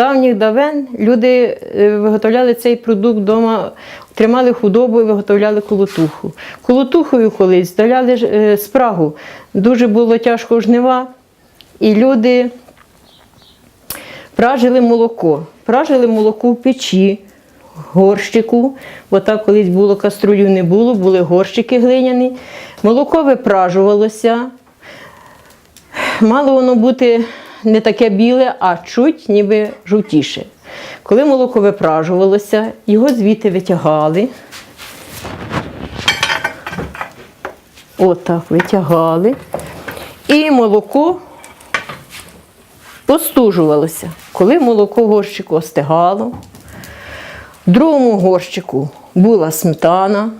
давніх давен люди е, виготовляли цей продукт вдома, тримали худобу і виготовляли колотуху. Колотухою колись здаляли е, спрагу. Дуже було тяжко жнива, і люди пражили молоко. Пражили молоко в печі, горщику, бо так колись було каструлів не було, були горщики глиняні. Молоко випражувалося. Мало воно бути не таке біле, а чуть ніби жовтіше. Коли молоко випражувалося, його звідти витягали. Отак витягали. І молоко остужувалося. Коли молоко в горщику остигало, в другому горщику була сметана.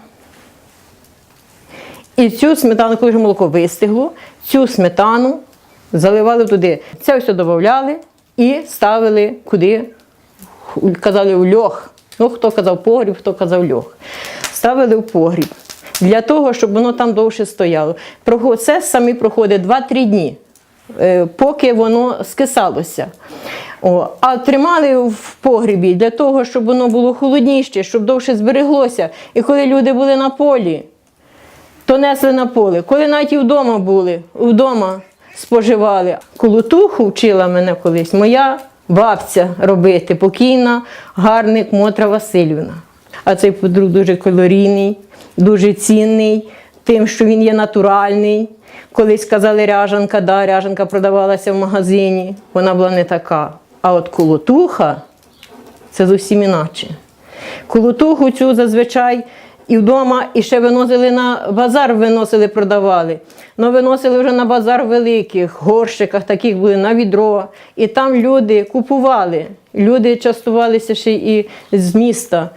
І цю сметану, коли вже молоко вистигло, цю сметану заливали туди. Це все додавали і ставили куди? Казали в льох. Ну, хто казав погріб, хто казав льох. Ставили в погріб. Для того, щоб воно там довше стояло. Процес самі проходить 2-3 дні, е, поки воно скисалося. О, а тримали в погрібі для того, щоб воно було холодніше, щоб довше збереглося. І коли люди були на полі, то несли на поле. Коли навіть і вдома були, вдома споживали. Колотуху вчила мене колись моя бабця робити, покійна гарник Мотра Васильівна. А цей продукт дуже калорійний, дуже цінний, тим, що він є натуральний. Колись казали ряжанка, да, ряжанка продавалася в магазині, вона була не така. А от колотуха це зовсім іначе. Колотуху цю зазвичай і вдома, і ще виносили на базар, виносили, продавали. Ну, виносили вже на базар великих горщиках, таких були на відро. І там люди купували. Люди частувалися ще і з міста.